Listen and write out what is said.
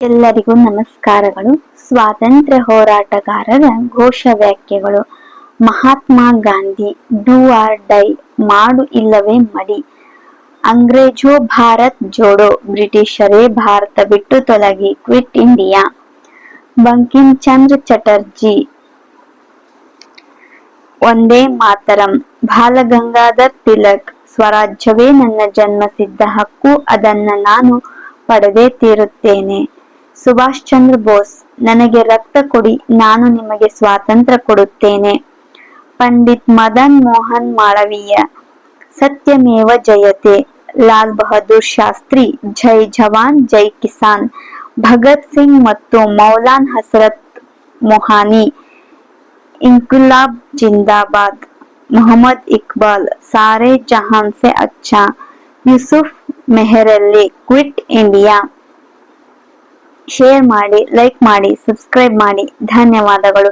ಎಲ್ಲರಿಗೂ ನಮಸ್ಕಾರಗಳು. ಸ್ವಾತಂತ್ರ್ಯ ಹೋರಾಟಗಾರರ ಘೋಷ ವ್ಯಾಖ್ಯೆಗಳು Mahatma Gandhi, do or die, ಮಾಡು ಇಲ್ಲವೇ ಮಡಿ. ಅಂಗ್ರೇಜೋ, ಭಾರತ್ ಜೋಡೋ, ಬ್ರಿಟಿಷರೇ ಭಾರತ ಬಿಟ್ಟು ತೊಲಗಿ, ಕ್ವಿಟ್ ಇಂಡಿಯಾ. ಬಂಕಿಂ ಚಂದ್ರ ಚಟರ್ಜಿ ಒಂದೇ ಮಾತರಂ, ಬಾಲಗಂಗಾಧರ್ ತಿಲಕ್, ಸ್ವರಾಜ್ಯವೇ ನನ್ನ ಜನ್ಮಸಿದ್ಧ ಹಕ್ಕು, ಅದನ್ನ ನಾನು ಪಡೆದೇ ತೀರುತ್ತೇನೆ. ಸುಭಾಷ್ ಚಂದ್ರ ಬೋಸ್, ನನಗೆ ರಕ್ತ ಕೊಡಿ, ನಾನು ನಿಮಗೆ ಸ್ವಾತಂತ್ರ್ಯ ಕೊಡುತ್ತೇನೆ. ಪಂಡಿತ್ ಮದನ್ ಮೋಹನ್ ಮಾಳವೀಯ, ಸತ್ಯಮೇವ ಜಯತೆ. ಲಾಲ್ ಬಹದ್ದೂರ್ ಶಾಸ್ತ್ರಿ, ಜೈ ಜವಾನ್, ಜೈ ಕಿಸಾನ್. ಭಗತ್ ಸಿಂಗ್ ಮತ್ತು ಮೌಲಾನ್ ಹಸರತ್ ಮೊಹಾನಿ, ಇನ್ಕುಲಾಬ್ ಜಿಂದಾಬಾದ್. ಮೊಹಮ್ಮದ್ ಇಕ್ಬಾಲ್, ಸಾರೆ ಜಹಾನ್ ಸೆ ಅಚ್ಚಾ. Yusuf Meherally quit India. Share ಮಾಡಿ ಲೈಕ್ ಮಾಡಿ ಸಬ್ಸ್ಕ್ರೈಬ್ ಮಾಡಿ. ಧನ್ಯವಾದಗಳು.